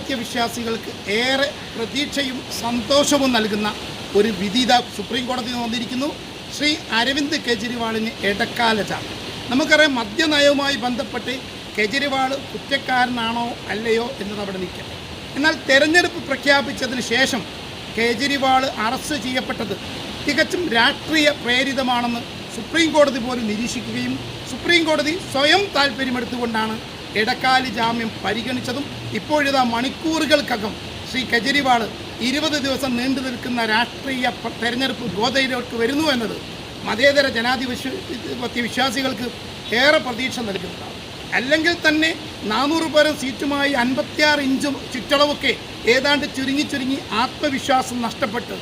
ജനാധിപത്യ വിശ്വാസികൾക്ക് ഏറെ പ്രതീക്ഷയും സന്തോഷവും നൽകുന്ന ഒരു വിധി ഇതാ സുപ്രീം കോടതി വന്നിരിക്കുന്നു ശ്രീ അരവിന്ദ് കെജ്രിവാളിന് ഇടക്കാല ജാമ്യം നമുക്കറിയാം മദ്യനയവുമായി ബന്ധപ്പെട്ട് കെജ്രിവാൾ കുറ്റക്കാരനാണോ അല്ലയോ എന്നത് അവിടെ നിൽക്കാം. എന്നാൽ തെരഞ്ഞെടുപ്പ് പ്രഖ്യാപിച്ചതിന് ശേഷം കേജ്രിവാൾ അറസ്റ്റ് ചെയ്യപ്പെട്ടത് തികച്ചും രാഷ്ട്രീയ പ്രേരിതമാണെന്ന് സുപ്രീം കോടതി പോലും നിരീക്ഷിക്കുകയും സുപ്രീം കോടതി സ്വയം താല്പര്യമെടുത്തുകൊണ്ടാണ് ഇടക്കാലി ജാമ്യം പരിഗണിച്ചതും ഇപ്പോഴിതാ മണിക്കൂറുകൾക്കകം ശ്രീ കെജ്രിവാൾ ഇരുപത് ദിവസം നീണ്ടു നിൽക്കുന്ന രാഷ്ട്രീയ തെരഞ്ഞെടുപ്പ് ഗോതയിലേക്ക് വരുന്നു എന്നത് മതേതര ജനാധിപത്യ വിശ്വാസികൾക്ക് ഏറെ പ്രതീക്ഷ നൽകുന്നതാണ്. അല്ലെങ്കിൽ തന്നെ നാനൂറ് പേരും സീറ്റുമായി അൻപത്തിയാറ് ഇഞ്ചും ചുറ്റളവൊക്കെ ഏതാണ്ട് ചുരുങ്ങി ചുരുങ്ങി ആത്മവിശ്വാസം നഷ്ടപ്പെട്ട്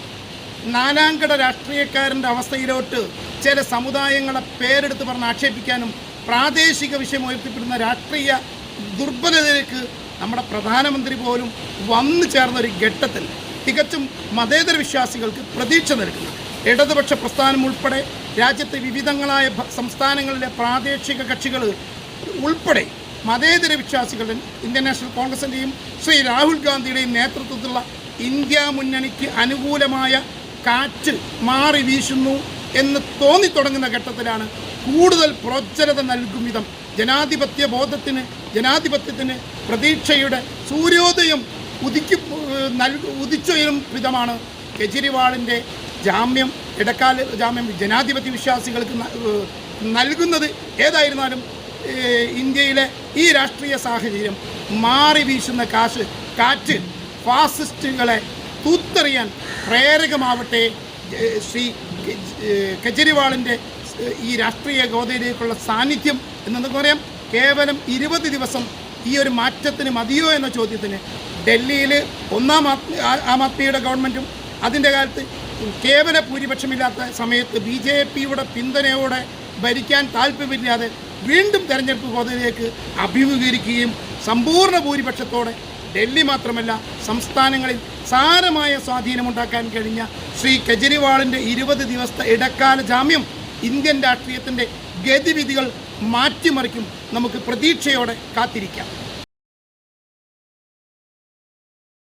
നാലാംകട രാഷ്ട്രീയക്കാരന്റെ അവസ്ഥയിലോട്ട് ചില സമുദായങ്ങളെ പേരെടുത്ത് പറഞ്ഞ് ആക്ഷേപിക്കാനും പ്രാദേശിക വിഷയം ഉയർത്തിപ്പെടുന്ന രാഷ്ട്രീയ ദുർബലതയിലേക്ക് നമ്മുടെ പ്രധാനമന്ത്രി പോലും വന്നു ചേർന്ന ഒരു ഘട്ടത്തിൽ തികച്ചും മതേതര വിശ്വാസികൾക്ക് പ്രതീക്ഷ നൽകുന്നു. ഇടതുപക്ഷ പ്രസ്ഥാനം ഉൾപ്പെടെ രാജ്യത്തെ വിവിധങ്ങളായ സംസ്ഥാനങ്ങളിലെ പ്രാദേശിക കക്ഷികൾ ഉൾപ്പെടെ മതേതര വിശ്വാസികളുടെ ഇന്ത്യൻ നാഷണൽ കോൺഗ്രസിന്റെയും ശ്രീ രാഹുൽ ഗാന്ധിയുടെയും നേതൃത്വത്തിലുള്ള ഇന്ത്യ മുന്നണിക്ക് അനുകൂലമായ കാറ്റ് മാറി വീശുന്നു എന്ന് തോന്നിത്തുടങ്ങുന്ന ഘട്ടത്തിലാണ് കൂടുതൽ പ്രോജ്വലത നൽകും വിധം ജനാധിപത്യ ബോധത്തിന് ജനാധിപത്യത്തിന് പ്രതീക്ഷയുടെ സൂര്യോദയം ഉദിക്കു നൽകു ഉദിച്ചുയരും വിധമാണ് കെജ്രിവാളിന്റെ ജാമ്യം. ഇടക്കാല ജാമ്യം ജനാധിപത്യ വിശ്വാസികൾക്ക് നൽകുന്നത് ഏതായിരുന്നാലും ഇന്ത്യയിലെ ഈ രാഷ്ട്രീയ സാഹചര്യം മാറി വീശുന്ന കാശ് കാറ്റ് ഫാസിസ്റ്റുകളെ തൂത്തെറിയാൻ പ്രേരകമാവട്ടെ ശ്രീ കെജ്രിവാളിന്റെ ഈ രാഷ്ട്രീയ ഗോതയിലേക്കുള്ള സാന്നിധ്യം എന്ന് നമുക്ക് പറയാം. കേവലം ഇരുപത് ദിവസം ഈ ഒരു മാറ്റത്തിന് മതിയോ എന്ന ചോദ്യത്തിന് ഡൽഹിയിൽ ഒന്നാം ആം ആദ്മിയുടെ ഗവൺമെന്റും അതിന്റെ കാലത്ത് കേവല ഭൂരിപക്ഷമില്ലാത്ത സമയത്ത് ബി ജെ പിയുടെ പിന്തുണയോടെ ഭരിക്കാൻ താല്പര്യമില്ലാതെ വീണ്ടും തെരഞ്ഞെടുപ്പ് ഗോതയിലേക്ക് അഭിമുഖീകരിക്കുകയും സമ്പൂർണ ഭൂരിപക്ഷത്തോടെ ഡൽഹി മാത്രമല്ല സംസ്ഥാനങ്ങളിൽ സാരമായ സ്വാധീനമുണ്ടാക്കാൻ കഴിഞ്ഞ ശ്രീ കെജ്രിവാളിന്റെ ഇരുപത് ദിവസത്തെ ഇടക്കാല ജാമ്യം ഇന്ത്യൻ രാഷ്ട്രീയത്തിന്റെ ഗതിവിധികൾ മാറ്റിമറിക്കും നമുക്ക് പ്രതീക്ഷയോടെ കാത്തിരിക്കാം.